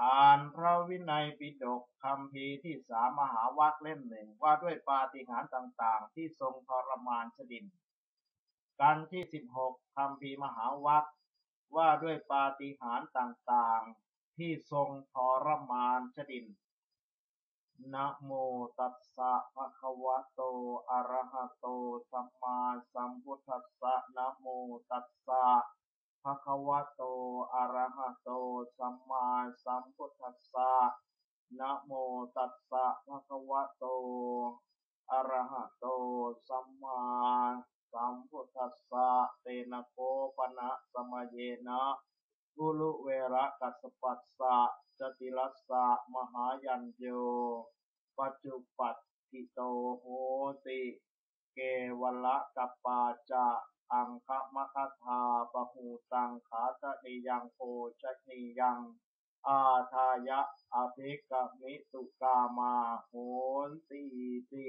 อ่านพระวินัยปิฎกคำพีที่สามมหาวัคเล่มหนึ่งว่าด้วยปาฏิหาริย์ต่างๆ ที่ทรงทรมานชดิน กันที่สิบหกคำพีมหาวัคว่าด้วยปาฏิหาริย์ต่างๆ ที่ทรงทรมานชดินนะโมตัสสะภะคะวะโต อะระหะโต สัมมาสัมพุทธัสสะนะโมตัสสะ ภะคะวะโต อะระหะโต สัมมาสัมพุทธัสสะ นะโมตัสสะภะคะวะโต อะระหะโต สัมมาสัมพุทธัสสะ เตนะโกปะนะสมะเยนะกุลุเวระกัสสปัสสะจติลัสสะ มหายัญโย ปัจจุปัตติโตโหติ เกวละกัปปาจะ อังคะมะคะทาปะหูตังขาตะนิยังโพชนิยัง อาทายะอภิกมิตุกามาโหนตีติ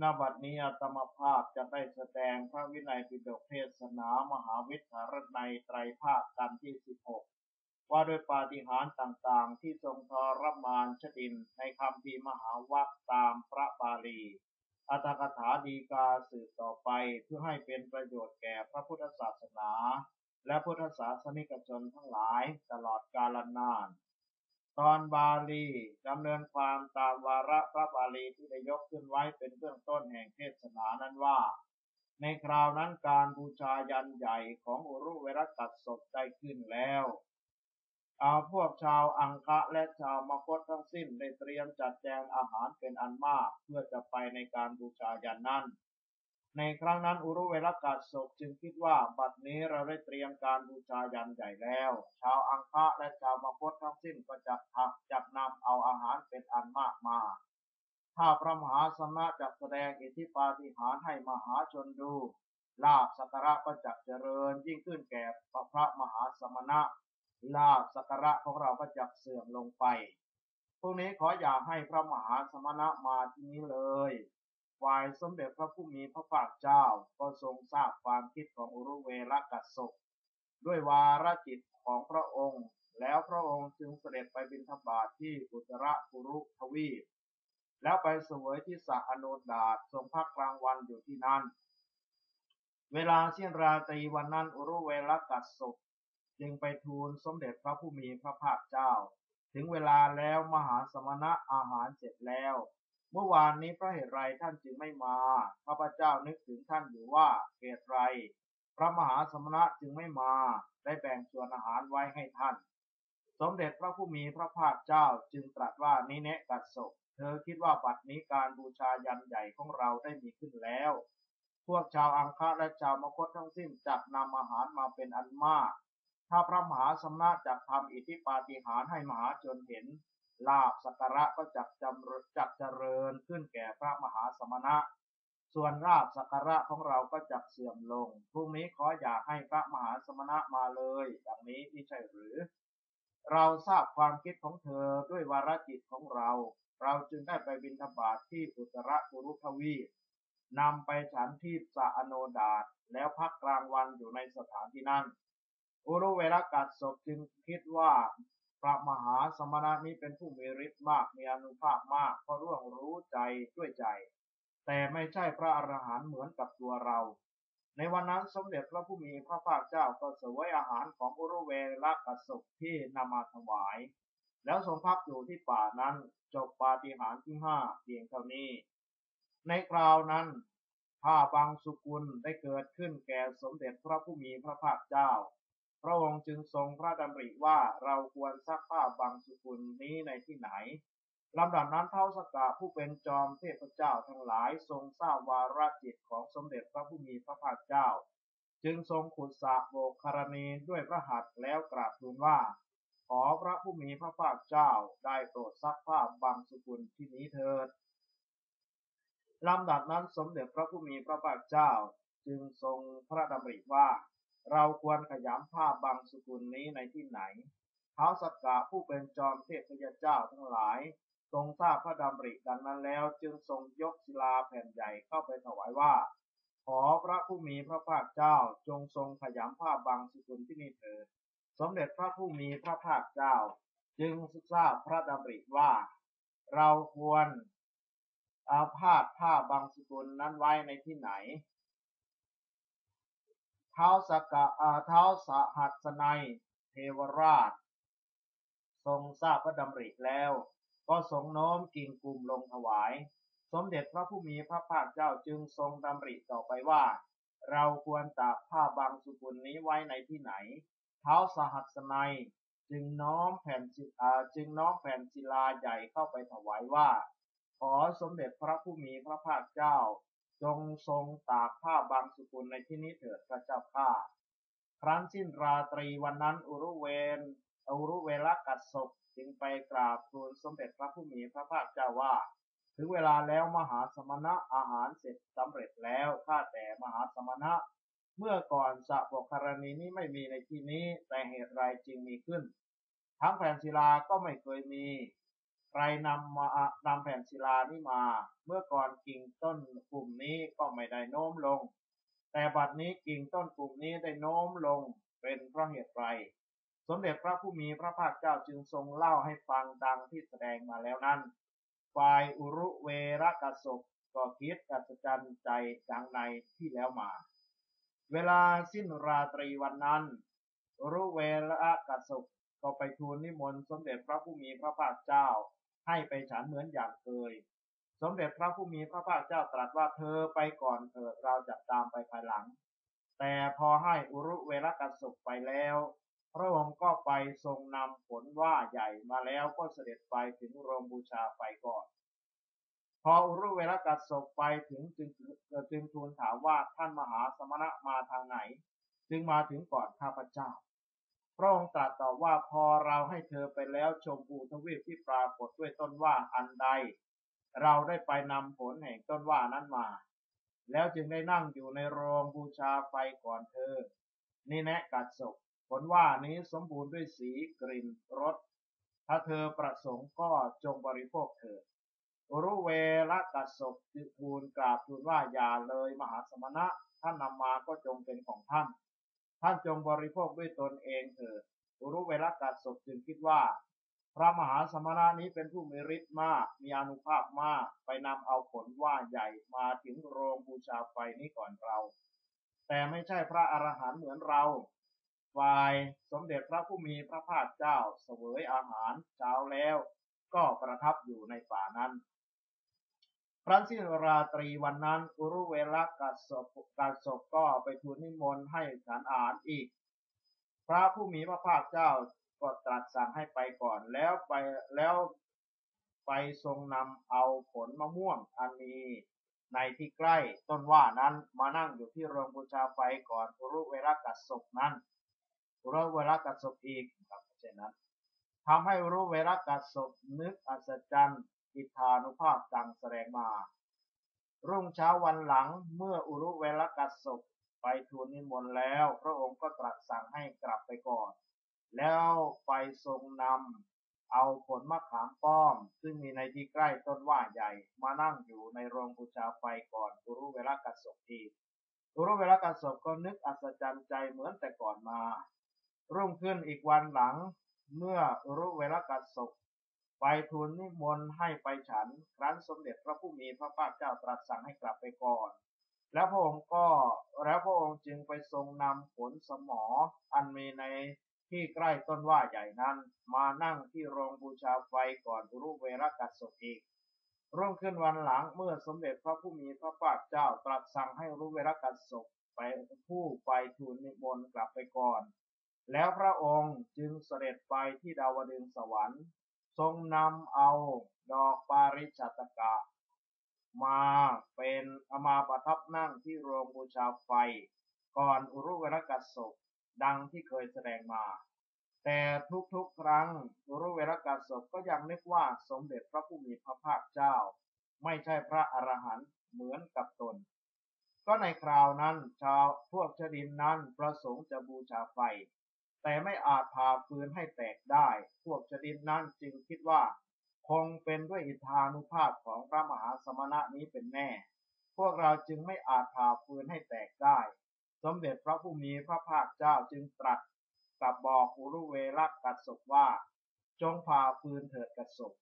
นบัดนี้อาตมภาพจะได้แสดงพระวินัยปิฎกเทศนามหาวิทยาลัยไตรภาคกันที่สิบหกว่าด้วยปาฏิหาริย์ต่างๆ ที่ทรงทรมานชดินในคำพีมหาวัคตามพระบาลี อัตถกถาดีกาสืบต่อไปเพื่อให้เป็นประโยชน์แก่พระพุทธศาสนา และพุทธศาสนิกชนทั้งหลายตลอดกาลนาน ตอนบาลีดำเนินความตามวาระพระบาลีที่ได้ยกขึ้นไว้เป็นเบื้องต้นแห่งเทศนานั้นว่า ในคราวนั้นการบูชายันใหญ่ของอุรุเวรกัสศพได้ขึ้นแล้ว อาพวกชาวอังคะและชาวมคตทั้งสิ้นได้เตรียมจัดแจงอาหารเป็นอันมาก เพื่อจะไปในการบูชายันนั้น ในครั้งนั้นอุรุเวลกัสศพจึงคิดว่าบัดนี้เราได้เตรียมการบูชายันใหญ่แล้ว ชาวอังคะและชาวมคตทั้งสิ้นก็จะทักจับนำเอาอาหารเป็นอันมากมาถ้าพระมหาสมณะจะแสดงอิทธิปาฏิหาริย์ให้มหาชนดูลาบสักการะก็จะเจริญยิ่งขึ้นแก่พระมหาสมณะ ลาบสักการะของเราก็จะเสื่อมลงไป พวกนี้ขออย่าให้พระมหาสมณะมาที่นี้เลย ฝ่ายสมเด็จพระผู้มีพระภาคเจ้าก็ทรงทราบความคิดของอุรุเวลกัสสปด้วยวาระจิตของพระองค์ แล้วพระองค์จึงเสด็จไปบิณฑบาตทที่อุตรกุรุทวีป แล้วไปเสวยที่สระอโนดาตทรงพักกลางวันอยู่ที่นั่น เวลาเสี้ยนราตรีวันนั้นอุรุเวลกัสสป จึงไปทูลสมเด็จพระผู้มีพระภาคเจ้า ถึงเวลาแล้วมหาสมณะอาหารเสร็จแล้ว เมื่อวานนี้พระเหตุไรท่านจึงไม่มาข้าพเจ้านึกถึงท่านอยู่ว่าเหตุไร พระมหาสมณะจึงไม่มาได้แบ่งส่วนอาหารไว้ให้ท่าน สมเด็จพระผู้มีพระภาคเจ้าจึงตรัสว่านิเนกัสศเธอคิดว่าบัดนี้การบูชายันใหญ่ของเราได้มีขึ้นแล้วพวกชาวอังคาและชาวมคตทั้งสิ้นจักนำอาหารมาเป็นอันมาก ถ้าพระมหาสมณะจะทำอิทธิปาฏิหาริย์ให้มหาชนเห็น ลาบสักการะก็จักจำจักเจริญขึ้นแก่พระมหาสมณะ ส่วนลาบสักการะของเราก็จักเสื่อมลง พรุ่งนี้ขออย่าให้พระมหาสมณะมาเลย ดังนี้ไม่ใช่หรือ เราทราบความคิดของเธอด้วยวาระจิตของเรา เราจึงได้ไปบินทบาทที่อุตรกุรุทวีนำไปฉันที่สะอโนดาตแล้วพักกลางวันอยู่ในสถานที่นั้น อุรุเวลกัสศพจึงคิดว่าพระมหาสมณะนี้เป็นผู้มีฤทธิ์มากมีอนุภาพมากเพราะร่วงรู้ใจด้วยใจ แต่ไม่ใช่พระอรหันต์เหมือนกับตัวเรา ในวันนั้นสมเด็จพระผู้มีพระภาคเจ้าก็เสวยอาหารของอุรุเวลกัสศพที่นำมาถวาย แล้วทรงพักอยู่ที่ป่านั้นจบปาฏิหาริย์ที่ห้าเพียงเท่านี้ ในคราวนั้นผ้าบางสุกุลได้เกิดขึ้นแก่สมเด็จพระผู้มีพระภาคเจ้า พระองค์จึงทรงพระดำริว่าเราควรซักผ้าบางสุกุลนี้ในที่ไหนลำดับนั้นเท้าสกาผู้เป็นจอมเทพเจ้าทั้งหลายทรงทราบวาระจิตของสมเด็จพระผู้มีพระภาคเจ้า จึงทรงขุดสะโบกคารณีด้วยพระหัตถ์แล้วกราบทูลว่า ขอพระผู้มีพระภาคเจ้าได้โปรดซักผ้าบางสุกุลที่นี้เถิดลำดับนั้นสมเด็จพระผู้มีพระภาคเจ้าจึงทรงพระดำริว่า เราควรขยำผ้าบางสกุลนี้ในที่ไหนเท้าสักกะผู้เป็นจอมเทพยเจ้าทั้งหลาย ทรงทราบพระดำริดังนั้นแล้วจึงทรงยกศิลาแผ่นใหญ่เข้าไปถวายว่า ขอพระผู้มีพระภาคเจ้าจงทรงขยำผ้าบางสกุลที่นี่เถิดสมเด็จพระผู้มีพระภาคเจ้า จึงทราบพระดำริว่า เราควรอาพาธผ้าบางสกุลนั้นไว้ในที่ไหน ท้าสกะอาเท้าสหัสนัย เทวราช ทรงทราบพระดำริแล้ว ก็ทรงโน้มกิ่งกลุ่มลงถวาย สมเด็จพระผู้มีพระภาคเจ้าจึงทรงดำริต่อไปว่า เราควรตากผ้าบางสุกุลนี้ไว้ในที่ไหน เท้าสหัสนัยจึงน้อมแผ่นศิลาจึงน้อมแผ่นศิลาใหญ่เข้าไปถวายว่า ขอสมเด็จพระผู้มีพระภาคเจ้า จงทรงตากผ้าบางสุกุลในที่นี้เถิดพระเจ้าข้าครั้นสิ้นราตรีวันนั้นอุรุเวนอุรุเวลกัสศพจึงไปกราบทูลสมเด็จพระผู้มีพระภาคเจ้าว่า ถึงเวลาแล้วมหาสมณะอาหารเสร็จสำเร็จแล้วข้าแต่มหาสมณะ เมื่อก่อนสะบกกรณีนี้ไม่มีในที่นี้แต่เหตุไรจึงมีขึ้น ทั้งแผ่นศิลาก็ไม่เคยมี ใครนำมานำแผ่นศิลานี้มา เมื่อก่อนกิ่งต้นกลุ่มนี้ก็ไม่ได้โน้มลง แต่บัดนี้กิ่งต้นกลุ่มนี้ได้โน้มลงเป็นเพราะเหตุไร สมเด็จพระผู้มีพระภาคเจ้าจึงทรงเล่าให้ฟังดังที่แสดงมาแล้วนั้น ฝ่ายอุรุเวรกัสบก็คิดอัศจรรย์ใจดังในที่แล้วมา เวลาสิ้นราตรีวันนั้นอุรุเวรกัสบก็ไปทูลนิมนต์สมเด็จพระผู้มีพระภาคเจ้า ให้ไปฉันเหมือนอย่างเคย สมเด็จพระผู้มีพระภาคเจ้าตรัสว่าเธอไปก่อนเถิดเราจะตามไปภายหลัง แต่พอให้อุรุเวรกัสบไปแล้ว พระองค์ก็ไปทรงนำผลว่าใหญ่มาแล้วก็เสด็จไปถึงโรงบูชาไฟก่อน พออุรุเวรกัสบไปถึงจึงจึงทูลถามว่าท่านมหาสมณะมาทางไหน จึงมาถึงก่อนข้าพเจ้า พระองค์ตรัสตอบว่าพอเราให้เธอไปแล้วชมภูทวีปที่ปรากฏด้วยต้นว่าอันใด เราได้ไปนำผลแห่งต้นว่านั้นมา แล้วจึงได้นั่งอยู่ในโรงบูชาไฟก่อนเธอ นี่แนะกัดศพผลว่านี้สมบูรณ์ด้วยสีกลิ่นรสถ้าเธอประสงค์ก็จงบริโภคเถิดอุรุเวลกัสศพจึทูลกราบทูลว่าอย่าเลยมหาสมณะท่านนำมาก็จงเป็นของท่าน ท่านจงบริโภคด้วยตนเองเถิดอุรุเวลกัสศพจึงคิดว่า พระมหาสมณะนี้เป็นผู้มีฤทธิ์มาก มีอนุภาพมาก ไปนำเอาผลว่าใหญ่มาถึงโรงบูชาไฟนี้ก่อนเรา แต่ไม่ใช่พระอรหันต์เหมือนเราฝ่ายสมเด็จพระผู้มีพระภาคเจ้าเสวยอาหารเช้าแล้ว ก็ประทับอยู่ในป่านั้น ครั้นสิ้นราตรีวันนั้นอุรุเวลกัสศพกัสศพก็ไปทูลนิมนต์ให้ฉันอ่านอีก พระผู้มีพระภาคเจ้าก็ตรัสสั่งให้ไปก่อนแล้วไปแล้วไปทรงนำเอาผลมะม่วงอันมีในที่ใกล้ต้นว่านั้นมานั่งอยู่ที่โรงบูชาไฟก่อนอุรุเวลกัสศพนั้นอุรุเวลกัสศพอีกครับเช่นนั้นทำให้อุรุเวลกัสศพนึกอัศจรรย์ อิทธานุภาพดังแสดงมา รุ่งเช้าวันหลังเมื่ออุรุเวลกัสศพไปทูลนิมนต์แล้ว พระองค์ก็ตรัสสั่งให้กลับไปก่อน แล้วไปทรงนำเอาผลมะขามป้อม ซึ่งมีในที่ใกล้ต้นว่าใหญ่มานั่งอยู่ในโรงบูชาไฟก่อนอุรุเวลกัสศพอีกอุรุเวลกัสศพก็นึกอัศจรรย์ใจเหมือนแต่ก่อนมา รุ่งขึ้นอีกวันหลังเมื่ออุรุเวลกัสศพ ไปทูลนิมนต์ให้ไปฉัน ครั้นสมเด็จพระผู้มีพระภาคเจ้าตรัสสั่งให้กลับไปก่อน แล้วพระองค์ก็แล้วพระองค์จึงไปทรงนำผลสมออันมีในที่ใกล้ต้นว่าใหญ่นั้น มานั่งที่โรงบูชาไฟก่อนอุรุเวรกัสศพอีกรุ่งขึ้นวันหลังเมื่อสมเด็จพระผู้มีพระภาคเจ้าตรัสสั่งให้อุรุเวรกัสศพไปผู้ไปทูลนิมนต์กลับไปก่อน แล้วพระองค์จึงเสด็จไปที่ดาวดึงสวรรค์ ทรงนำเอาดอกปาริชัตกะ มาเป็นมาประทับนั่งที่โรงบูชาไฟ ก่อนอุรุเวรกัสศพดังที่เคยแสดงมา แต่ทุกๆครั้งอุรุเวรกัสศพก็ยังนึกว่าสมเด็จพระผู้มีพระภาคเจ้า ไม่ใช่พระอรหันต์เหมือนกับตน ก็ในคราวนั้นชาวพวกชดินนั้นประสงค์จะบูชาไฟ แต่ไม่อาจพาฟืนให้แตกได้ พวกชดินนั้นจึงคิดว่า คงเป็นด้วยอิทธานุภาพของพระมหาสมณะนี้เป็นแน่ พวกเราจึงไม่อาจพาฟืนให้แตกได้ สมเด็จพระผู้มีพระภาคเจ้าจึงตรัสกับบอกอุรุเวรกัสศพว่า จงผ่าฟืนเถิดกัสสป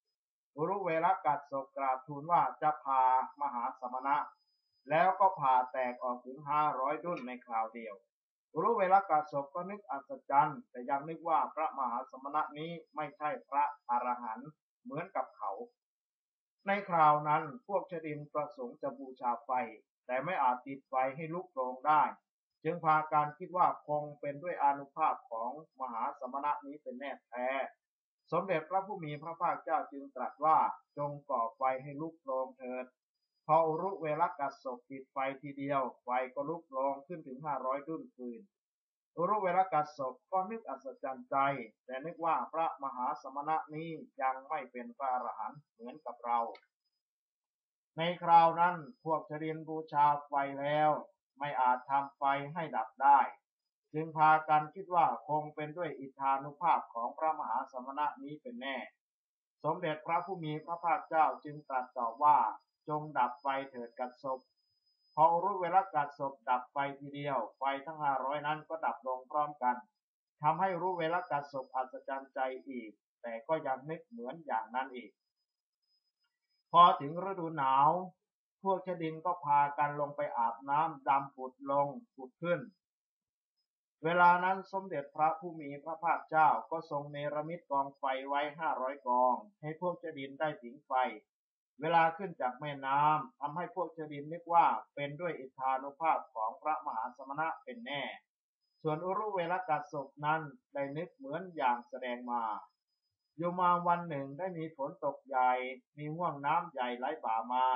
อุรุเวลกัสสปกราบทูลว่าจะพามหาสมณะ แล้วก็ผ่าแตกออกถึงห้าร้อยดุนในคราวเดียว รุเวลากัสสปก็นึกอัศจรรย์แต่ยังนึกว่าพระมหาสมณะนี้ไม่ใช่พระอรหันต์เหมือนกับเขา ในคราวนั้นพวกชดินประสงค์จะบูชาไฟ แต่ไม่อาจติดไฟให้ลุกโรงได้ จึงพาการคิดว่าคงเป็นด้วยอนุภาพของมหาสมณะนี้เป็นแน่แท้ สมเด็จพระผู้มีพระภาคเจ้าจึงตรัสว่าจงก่อไฟให้ลุกโรงเถิด พออุรุเวลกัสศพติดไฟทีเดียว ไฟก็ลุกโรงขึ้นถึงห้าร้อยดุนฟืนอุรุเวลกัสศพก็นึกอัศจรรย์ใจ แต่นึกว่าพระมหาสมณะนี้ยังไม่เป็นพระอรหันต์เหมือนกับเรา ในคราวนั้นพวกชรินบูชาไฟแล้ว ไม่อาจทำไฟให้ดับได้ จึงพากันคิดว่าคงเป็นด้วยอิทธานุภาพของพระมหาสมณะนี้เป็นแน่ สมเด็จพระผู้มีพระภาคเจ้าจึงตรัสตอบว่าจงดับไฟเถิดกัดศพพอรู้เวลากัดศพดับไฟทีเดียว ไฟทั้งห้าร้อยนั้นก็ดับลงพร้อมกันทำให้รู้เวลากัดศพอัศจรรย์ใจอีก แต่ก็ยังนึกเหมือนอย่างนั้นอีก พอถึงฤดูหนาว พวกชดินก็พากันลงไปอาบน้ำดำผุดลงผุดขึ้น เวลานั้นสมเด็จพระผู้มีพระภาคเจ้าก็ทรงเนรมิตกองไฟไว้ห้าร้อยกอง ให้พวกชดินได้ผิงไฟ เวลาขึ้นจากแม่น้ำทำให้พวกชดินนึกว่าเป็นด้วยอิทธานุภาพของพระมหาสมณะเป็นแน่ ส่วนอุรุเวลกัสศพนั้นได้นึกเหมือนอย่างแสดงมาอยู่มาวันหนึ่งได้มีฝนตกใหญ่ มีห่วงน้ำใหญ่ไหลบ่ามา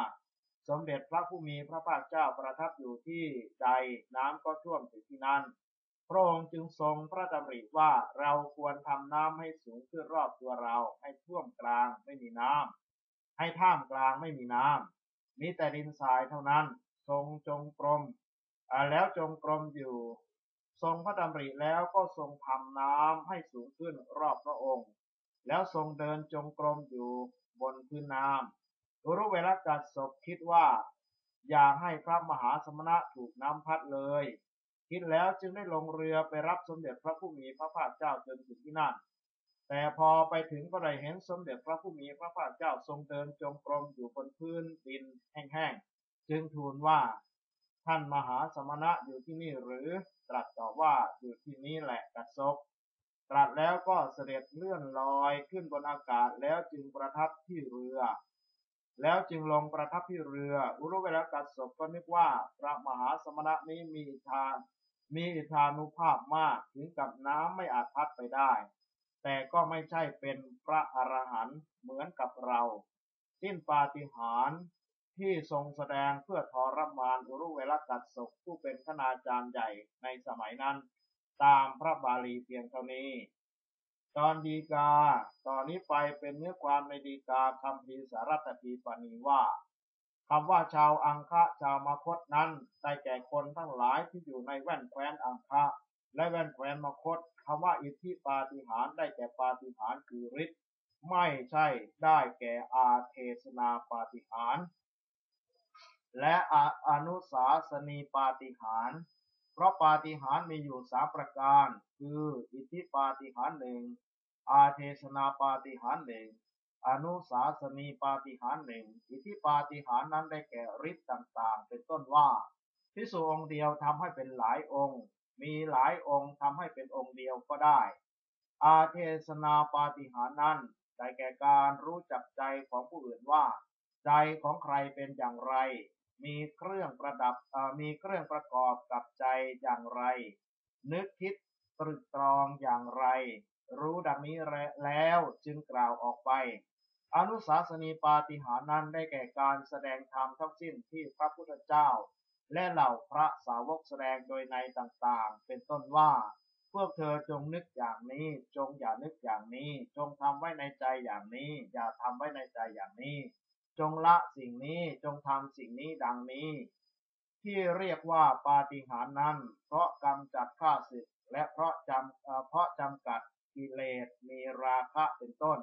สมเด็จพระผู้มีพระภาคเจ้าประทับอยู่ที่ใดน้ำก็ท่วมถึงที่นั่น พระองค์จึงทรงพระดำริว่าเราควรทำน้ำให้สูงขึ้นรอบตัวเรา ให้ท่วมกลางไม่มีน้ำให้ท่ามกลางไม่มีน้ำมีแต่ดินทรายเท่านั้น ทรงจงกรมอ่าแล้วจงกรมอยู่ ทรงพระดำริแล้วก็ทรงทำน้ำให้สูงขึ้นรอบพระองค์ แล้วทรงเดินจงกรมอยู่บนพื้นน้ำอุรุเวลากัสศพคิดว่า อย่าให้พระมหาสมณะถูกน้ำพัดเลย คิดแล้วจึงได้ลงเรือไปรับสมเด็จพระผู้มีพระภาคเจ้าจนถึงที่นั่น แต่พอไปถึงก็ได้เห็นสมเด็จพระผู้มีพระภาคเจ้าทรงเดินจงกรมอยู่บนพื้นดินแห้งๆ จึงทูลว่าท่านมหาสมณะอยู่ที่นี่หรือตรัสตอบว่าอยู่ที่นี้แหละกัสศพตรัสแล้วก็เสด็จเลื่อนลอยขึ้นบนอากาศแล้วจึงประทับที่เรือ แล้วจึงลงประทับที่เรือ อุรุเวลกัสศพก็นึกว่าพระมหาสมณะนี้มีทธา มีอิทธานุภาพมากถึงกับน้ำไม่อาจพัดไปได้ แต่ก็ไม่ใช่เป็นพระอรหันต์เหมือนกับเรา สิ้นปาฏิหาริย์ที่ทรงแสดงเพื่อทรมานอุรุเวลกัสศพผู้เป็นคณาจารย์ใหญ่ในสมัยนั้น ตามพระบาลีเพียงเท่านี้ ตอนดีกา ตอนนี้ไปเป็นเนื้อความในดีกาคำพีสารตตีปณีว่า คำว่าชาวอังคะชาวมคตนั้นได้แก่คนทั้งหลายที่อยู่ในแว่นแคว้นอังคะและแว่นแคว้นมคตคำว่าอิทธิปาฏิหารได้แก่ปาฏิหารคือฤทธิ์ไม่ใช่ได้แก่อาเทศนาปาฏิหารและออนุสาสนีปาฏิหารเพราะปาฏิหารมีอยู่สามประการ คืออิทธิปาฏิหารหนึ่งอาเทศนาปาฏิหารหนึ่ง อนุสาสนีปาฏิหารหนึ่งอิทธิปาฏิหารนั้นได้แก่ฤทธิ์ต่างๆ เป็นต้นว่าพิสูองค์เดียวทำให้เป็นหลายองค์ มีหลายองค์ทำให้เป็นองค์เดียวก็ได้ อาเทศนาปาฏิหารนั้นได้แก่การรู้จักใจของผู้อื่นว่า ใจของใครเป็นอย่างไร มีเครื่องประดับมีเครื่องประกอบกับใจอย่างไร นึกคิดตรึกตรองอย่างไร รู้ดังนี้แล้วจึงกล่าวออกไป อนุสาสนีปาฏิหาริย์นั้นได้แก่การแสดงธรรมทั้งสิ้นที่พระพุทธเจ้า และเหล่าพระสาวกแสดงโดยในต่างๆ เป็นต้นว่า พวกเธอจงนึกอย่างนี้ จงอย่านึกอย่างนี้ จงทำไว้ในใจอย่างนี้ อย่าทำไว้ในใจอย่างนี้ จงละสิ่งนี้จงทำสิ่งนี้ดังนี้ ที่เรียกว่าปาฏิหาริย์นั้น เพราะกำจัดข้าศึกและเพราะจำเพราะจำกัด กิเลสมีราคะเป็นต้น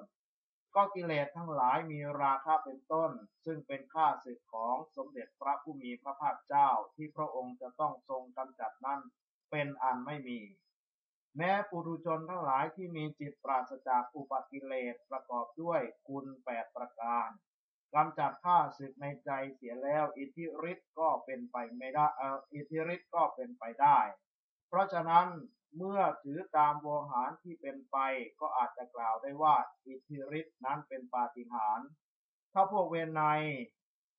ก็กิเลสทั้งหลายมีราคะเป็นต้น ซึ่งเป็นข้าศึกของสมเด็จพระผู้มีพระภาคเจ้าที่พระองค์จะต้องทรงกำจัดนั้นเป็นอันไม่มี แม้ปุถุชนทั้งหลายที่มีจิตปราศจากอุปกิเลสประกอบด้วยคุณแปดประการกำจัดข้าศึกในใจเสียแล้วอิทธิฤทธิ์ก็เป็นไปไม่ได้เอออิทธิฤทธิ์ก็เป็นไปได้ เพราะฉะนั้น เมื่อถือตามโวหารที่เป็นไป ก็อาจจะกล่าวได้ว่า อิทธิฤทธิ์นั้นเป็นปาฏิหาริย์ถ้าพวกเวนใน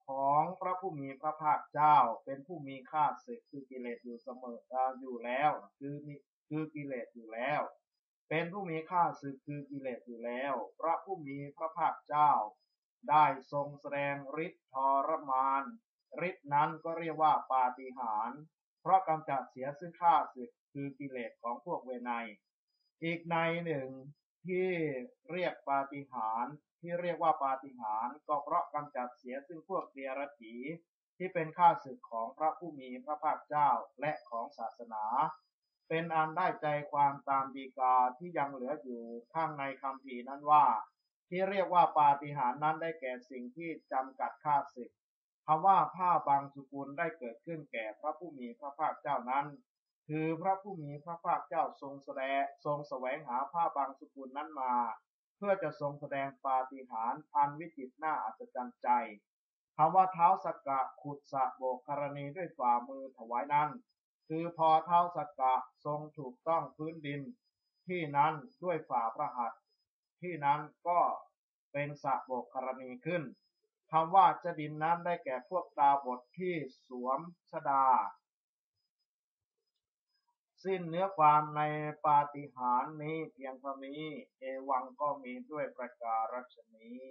ของพระผู้มีพระภาคเจ้าเป็นผู้มีค่าศึกคือกิเลสอยู่เสมออยู่แล้ว คือมีคือกิเลสอยู่แล้ว เป็นผู้มีค่าศึกคือกิเลสอยู่แล้ว พระผู้มีพระภาคเจ้า ได้ทรงแสดงฤทธิ์ทรมานฤทธิ์นั้นก็เรียกว่าปาฏิหาริย์ เพราะกำจัดเสียซึ่งค่าศึกคือกิเลสของพวกเวไนอีกในหนึ่งที่เรียกปาฏิหาริย์ที่เรียกว่าปาฏิหาริย์ก็เพราะกำจัดเสียซึ่งพวกเดียรถีที่เป็นข้าศึกของพระผู้มีพระภาคเจ้าและของศาสนา เป็นอันได้ใจความตามดีกาที่ยังเหลืออยู่ข้างในคำพีนั้นว่า ที่เรียกว่าปาฏิหาริย์นั้นได้แก่สิ่งที่จำกัดข้าศึก คำว่าผ้าบางสุกุลได้เกิดขึ้นแก่พระผู้มีพระภาคเจ้านั้น คือพระผู้มีพระภาคเจ้าทรงแสดงทรงแสวงหาผ้าบางสุกุลนั้นมา เพื่อจะทรงแสดงปาฏิหาริย์อันวิจิตรน่าอัศจรรย์ใจคำว่าเท้าสกกะขุดสะโบกกรณีด้วยฝ่ามือถวายนั้น คือพอเท้าสกกะทรงถูกต้องพื้นดิน ที่นั้นด้วยฝ่าพระหัตที่นั้นก็เป็นสะโบกกรณีขึ้น คำว่าจะดินนั้นได้แก่พวกดาบทที่สวมชดา สิ้นเนื้อความในปาฏิหาริย์นี้เพียงเท่านี้ เอวังก็มีด้วยประการฉนี้